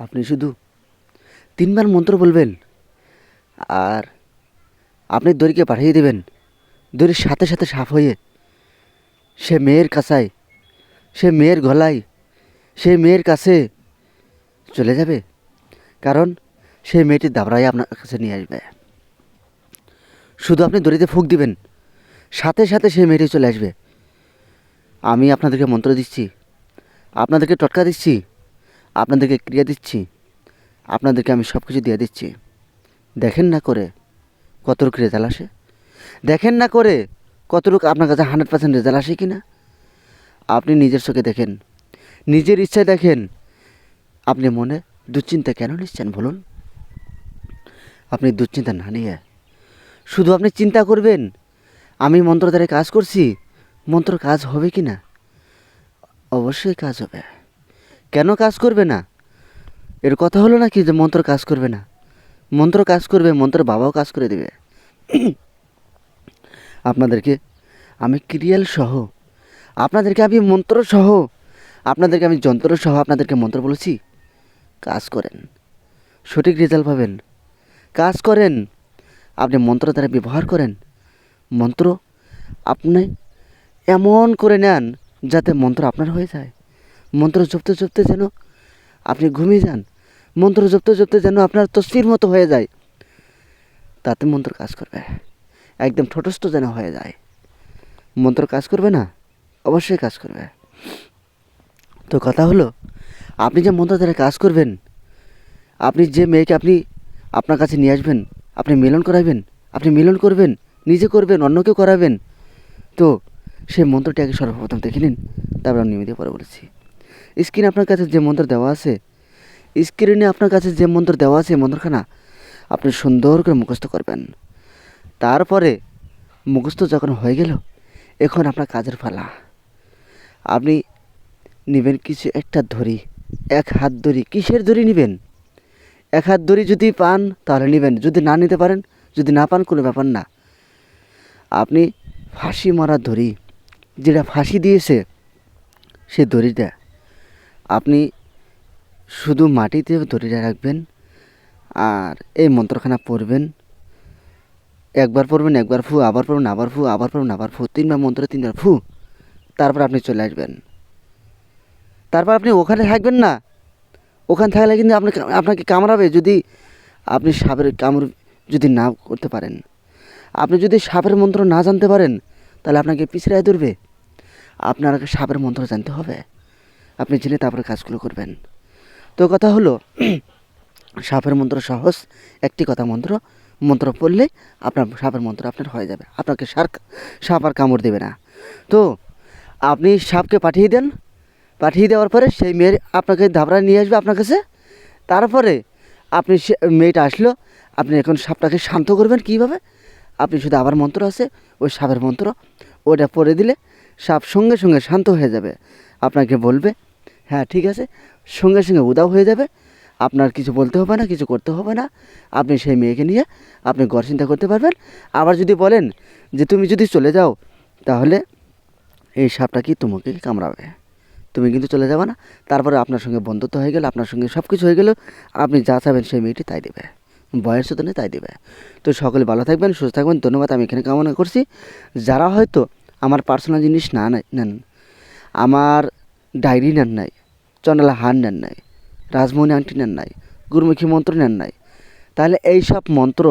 আপনি শুধু তিনবার মন্ত্র বলবেন আর আপনি দড়িকে পাঠিয়ে দেবেন। দড়ির সাথে সাথে সাফ হয়ে সে মেয়ের কাছায়, সে মেয়ের গলায়, সে মেয়ের কাছে চলে যাবে। কারণ সেই মেয়েটি দাবড়াই আপনার কাছে নিয়ে আসবে। শুধু আপনি দড়িতে ফুক দিবেন, সাথে সাথে সেই মেয়েটি চলে আসবে। আমি আপনাদেরকে মন্ত্র দিচ্ছি, আপনাদেরকে টটকা দিচ্ছি আপনাদেরকে ক্রিয়া দিচ্ছি। আপনাদেরকে আমি সব কিছু দিয়ে দিচ্ছি। দেখেন না করে কতটুক রেজাল্ট আসে? দেখেন না করে কতটুকু আপনার কাছে হান্ড্রেড পার্সেন্ট রেজাল্ট আসে কি না আপনি নিজের চোখে দেখেন। নিজের ইচ্ছায় দেখেন। আপনি মনে দুশ্চিন্তা কেন নিচ্ছেন বলুন? আপনি দুশ্চিন্তা না নিয়ে শুধু আপনি চিন্তা করবেন, আমি মন্ত্র কাজ করছি, মন্ত্র কাজ হবে কি না অবশ্যই কাজ হবে। কেন কাজ করবে না? এর কথা হলো না কি যে মন্ত্র কাজ করবে না? মন্ত্র কাজ করবে, মন্ত্র বাবাও কাজ করে দেবে। আপনাদেরকে, আমি ক্রিয়াল সহ, আপনাদেরকে আমি মন্ত্র সহ, আপনাদেরকে আমি যন্ত্র সহ আপনাদেরকে মন্ত্র বলেছি, কাজ করেন। সঠিক রেজাল্ট পাবেন। কাজ করেন। আপনি মন্ত্র দ্বারা ব্যবহার করেন। মন্ত্র আপনি এমন করে নেন যাতে মন্ত্র আপনার হয়ে যায়। মন্ত্র জপতে জপতে যেন আপনি ঘুমিয়ে যান। মন্ত্র জপতে জপতে যেন আপনার তসফির মতো হয়ে যায়। তাতে মন্ত্র কাজ করবে। একদম ঠোঁটস্থ যেন হয়ে যায়। মন্ত্র কাজ করবে না? অবশ্যই কাজ করবে। তো কথা হলো, আপনি যে মন্ত্র দ্বারা কাজ করবেন, আপনি যে মেয়েকে আপনি আপনার কাছে নিয়ে আসবেন, আপনি মিলন করাবেন, আপনি মিলন করবেন, নিজে করবেন অন্যকে করাবেন, তো সেই মন্ত্রটি আগে সর্বপ্রথম দেখে নিন, তারপর আমি নিয়মিত পরে বলেছি। স্ক্রিনে আপনার কাছে যে মন্ত্র দেওয়া আছে, স্ক্রিনে আপনার কাছে যে মন্ত্র দেওয়া আছে মন্ত্রখানা আপনি সুন্দর করে মুখস্থ করবেন। তারপরে মুখস্থ যখন হয়ে গেল, এখন আপনার কাজের পালা। আপনি নেবেন কিছু একটা ধরি এক হাত ধরি কিসের ধরি নেবেন? এক হাত ধরি যদি পান তাহলে নেবেন, যদি না নিতে পারেন, যদি না পান কোনো ব্যাপার না। আপনি ফাঁসি মারা দড়ি, যেটা ফাঁসি দিয়েছে, সে দড়িটা আপনি শুধু মাটিতে দড়িটা রাখবেন আর এই মন্ত্রখানা পড়বেন। একবার পড়বেন, একবার ফু, আবার পড়বেন আবার ফু, আবার পড়বেন আবার ফু, তিনবার মন্ত্র, তিনবার ফু, তারপর আপনি চলে আসবেন। তারপর আপনি ওখানে থাকবেন না। ওখানে থাকলে কিন্তু আপনাকে আপনাকে কামড়াবে যদি আপনি সাপের কামড় যদি না করতে পারেন। আপনি যদি সাপের মন্ত্র না জানতে পারেন, তাহলে আপনাকে পিছড়ায় ধরবে। আপনার সাপের মন্ত্র জানতে হবে। আপনি জেনে তারপরে কাজগুলো করবেন। তো কথা হলো, সাপের মন্ত্র সহজ, একটি কথা মন্ত্র মন্ত্র পড়লে আপনার সাপের মন্ত্র আপনার হয়ে যাবে। আপনাকে সার, সাপ আর কামড় দেবে না। তো আপনি সাপকে পাঠিয়ে দেন, পাঠিয়ে দেওয়ার পরে সেই মেয়ের আপনাকে ধাবড়া নিয়ে আসবে আপনার কাছে। তারপরে আপনি সে, মেয়েটা আসলো, আপনি এখন সাপটাকে শান্ত করবেন কীভাবে? আপনি শুধু আবার মন্ত্র আছে, ওই সাপের মন্ত্র ওটা পড়ে দিলে সাপ সঙ্গে সঙ্গে শান্ত হয়ে যাবে। আপনাকে বলবে হ্যাঁ ঠিক আছে। সঙ্গে সঙ্গে উদাও হয়ে যাবে। আপনার কিছু বলতে হবে না, কিছু করতে হবে না। আপনি সেই মেয়েকে নিয়ে আপনি ঘর চিন্তা করতে পারবেন। আবার যদি বলেন যে তুমি যদি চলে যাও, তাহলে এই সাপটা কি তোমাকে কামড়াবে? তুমি কিন্তু চলে যাবে না। তারপরে আপনার সঙ্গে বন্ধুত্ব হয়ে গেল, আপনার সঙ্গে সব কিছু হয়ে গেল। আপনি যা চাবেন সেই মেয়েটি তাই দেবে। বয়স শোধনে তাই দেবে। তো সকলে ভালো থাকবেন, সুস্থ থাকবেন। ধন্যবাদ, আমি এখানে কামনা করছি। যারা হয়তো আমার পার্সোনাল জিনিস না নেন, আমার ডায়েরি নেন নাই চন্ডালা হার নেন নাই, রাজমণি আংটি নেন নাই, গুরুমুখী মন্ত্র নেন নাই। তাহলে এই সব মন্ত্র